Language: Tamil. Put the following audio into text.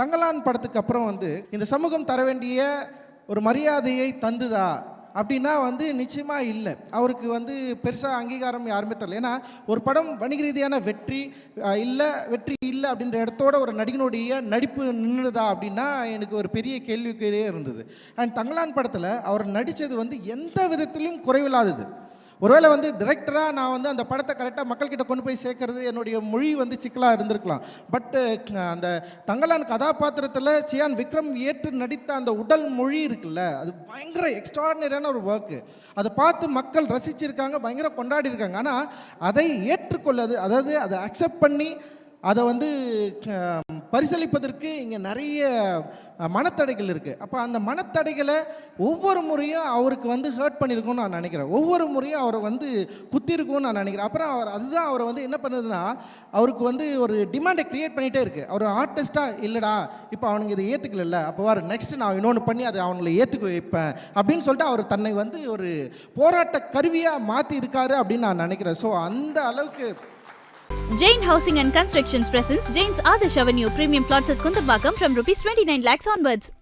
தங்கலான் படத்துக்கு அப்புறம் வந்து இந்த சமூகம் தர வேண்டிய ஒரு மரியாதையை தந்துதா? அப்படின்னா வந்து நிச்சயமாக இல்லை. அவருக்கு வந்து பெருசாக அங்கீகாரம் யாருமே தரல. ஏன்னா ஒரு படம் வணிக ரீதியான வெற்றி இல்லை வெற்றி இல்லை அப்படின்ற இடத்தோட ஒரு நடிகனுடைய நடிப்பு நின்றுதா அப்படின்னா எனக்கு ஒரு பெரிய கேள்விக்குறியே இருந்தது. அண்ட் தங்கலான் படத்தில் அவர் நடித்தது வந்து எந்த விதத்திலும் குறைவில்லாதது. ஒருவேளை வந்து டிரெக்டராக நான் வந்து அந்த படத்தை கரெக்டாக மக்கள்கிட்ட கொண்டு போய் சேர்க்கறது என்னுடைய மொழி வந்து சிக்கலாக இருந்திருக்கலாம். பட்டு அந்த தங்கலான் கதாபாத்திரத்தில் சியான் விக்ரம் ஏற்று நடித்த அந்த உடல் மொழி இருக்குல்ல அது பயங்கர எக்ஸ்ட்ராடினரியான ஒரு ஒர்க்கு அதை பார்த்து மக்கள் ரசிச்சிருக்காங்க பயங்கர கொண்டாடி இருக்காங்க ஆனால் அதை ஏற்றுக்கொள்ளது அதாவது அதை அக்செப்ட் பண்ணி அதை வந்து அஹ், பரிசளிப்பதற்கு இங்கே நிறைய மனத்தடைகள் இருக்குது அப்போ அந்த மனத்தடைகளை ஒவ்வொரு முறையும் அவருக்கு வந்து ஹர்ட் பண்ணியிருக்கும்னு நான் நினைக்கிறேன். ஒவ்வொரு முறையும் அவரை வந்து குத்திருக்கும்னு நான் நினைக்கிறேன். அப்புறம் அவர் அதுதான் அவரை வந்து என்ன பண்ணுதுன்னா அவருக்கு வந்து ஒரு டிமாண்டை க்ரியேட் பண்ணிகிட்டே இருக்குது அவர் ஆர்டிஸ்ட்டாக இல்லைடா இப்போ அவனுங்க இதை ஏற்றுக்கல அப்போ வர நெக்ஸ்ட் நான் இன்னொன்று பண்ணி அதை அவங்கள ஏற்றுக்க வைப்பேன். அப்படின்னு சொல்லிட்டு அவர் தன்னை வந்து ஒரு போராட்ட கருவியாக மாற்றி இருக்காரு அப்படின்னு நான் நினைக்கிறேன். ஸோ அந்த அளவுக்கு Jain Housing and Constructions presents Jain's Adarsh Avenue premium plots at Kundambakam from rupees 29 lakhs onwards.